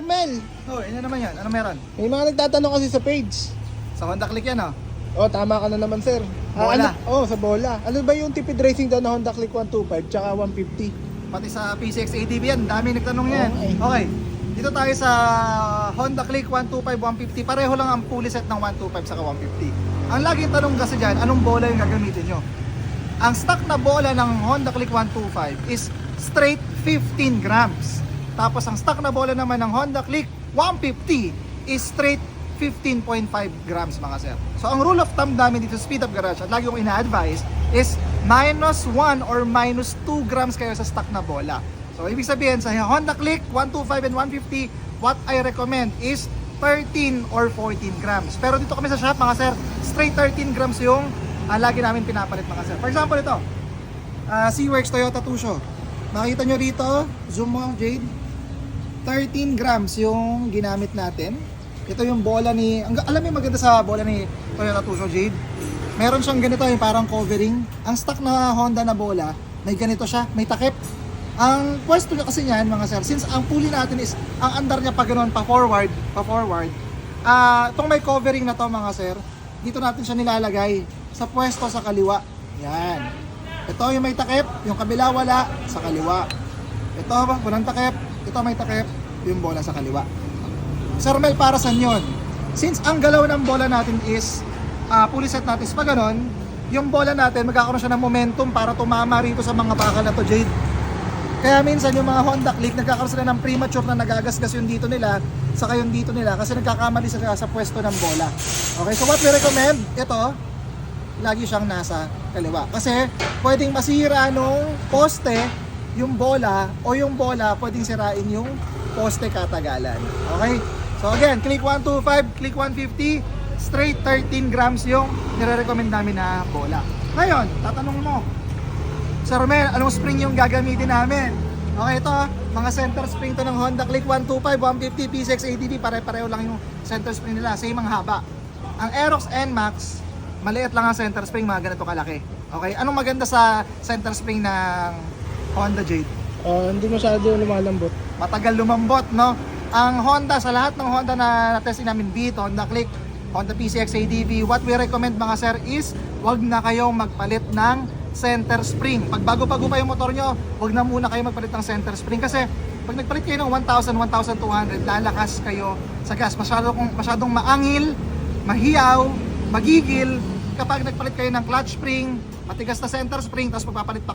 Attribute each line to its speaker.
Speaker 1: Mel,
Speaker 2: Oh, ano naman yan? Ano meron?
Speaker 1: may mga nagtatanong kasi sa page.
Speaker 2: Sa Honda Click yan, oh.
Speaker 1: Oh, tama ka na naman, sir. Ah,
Speaker 2: Bola.
Speaker 1: ano, oh, sa bola. Ano ba yung tipid racing daw na Honda Click 125 tsaka 150?
Speaker 2: Pati sa PCX ADB yan, dami nagtanong yan.
Speaker 1: Okay.
Speaker 2: Okay. Dito tayo sa Honda Click 125 150. Pareho lang ang pulley set ng 125 saka 150. Ang laging tanong kasi dyan, anong bola yung gagamitin nyo? Ang stock na bola ng Honda Click 125 is straight 15 grams. Tapos ang stock na bola naman ng Honda Click 150 is straight 15.5 grams mga sir. So ang rule of thumb namin dito sa Speed Up Garage at lagi kong ina-advise is minus 1 or minus 2 grams kayo sa stock na bola. So ibig sabihin sa Honda Click 125 and 150, what I recommend is 13 or 14 grams. Pero dito kami sa shop mga sir, straight 13 grams yung ah, lagi namin pinapalit mga sir. For example ito, uh, Seaworks Toyota Tusho. Makita nyo rito, zoom mo Jade, 13 grams yung ginamit natin. Ito yung bola ni, ang, alam mo maganda sa bola ni Toyota Tucson Jade? Meron siyang ganito yung parang covering. Ang stock na Honda na bola, may ganito siya, may takip. Ang pwesto niya kasi niyan mga sir, since ang pulley natin is, ang andar niya pa ganun, pa forward, pa forward, ah itong may covering na to mga sir, dito natin siya nilalagay sa pwesto sa kaliwa. Yan. Ito yung may takip, yung kabila wala, sa kaliwa. Ito, walang takip, ito may takip, yung bola sa kaliwa. Sir Mel, para saan yun? Since ang galaw ng bola natin is, uh, pulley set natin is pa ganon, yung bola natin, magkakaroon siya ng momentum para tumama rito sa mga bakal na to, Jade. Kaya minsan yung mga Honda Click, nagkakaroon sila ng premature na nagagasgas yung dito nila, saka yung dito nila, kasi nagkakamali sila sa pwesto ng bola. Okay, so what we recommend, ito, lagi siyang nasa kaliwa. Kasi pwedeng masira nung poste yung bola o yung bola pwedeng sirain yung poste katagalan. Okay? So again, click 125, click 150, straight 13 grams yung nire-recommend namin na bola. Ngayon, tatanong mo, Sir Romel, anong spring yung gagamitin namin? Okay, ito, mga center spring to ng Honda Click 125, 150, P6, ADB, pare-pareho lang yung center spring nila, same ang haba. Ang Aerox NMAX, maliit lang ang center spring, mga ganito kalaki. Okay, anong maganda sa center spring ng Honda Jade?
Speaker 1: Oh, hindi masyado lumalambot.
Speaker 2: Matagal lumambot, no? Ang Honda, sa lahat ng Honda na na-testing namin, Beat, Honda Click, Honda PCX ADV, what we recommend mga sir is, wag na kayong magpalit ng center spring. Pag bago-bago pa yung motor nyo, wag na muna kayo magpalit ng center spring kasi pag nagpalit kayo ng 1,000, 1,200, lalakas kayo sa gas. Masyadong, masyadong maangil, mahiyaw, magigil. Kapag nagpalit kayo ng clutch spring, matigas na center spring, tapos magpapalit pa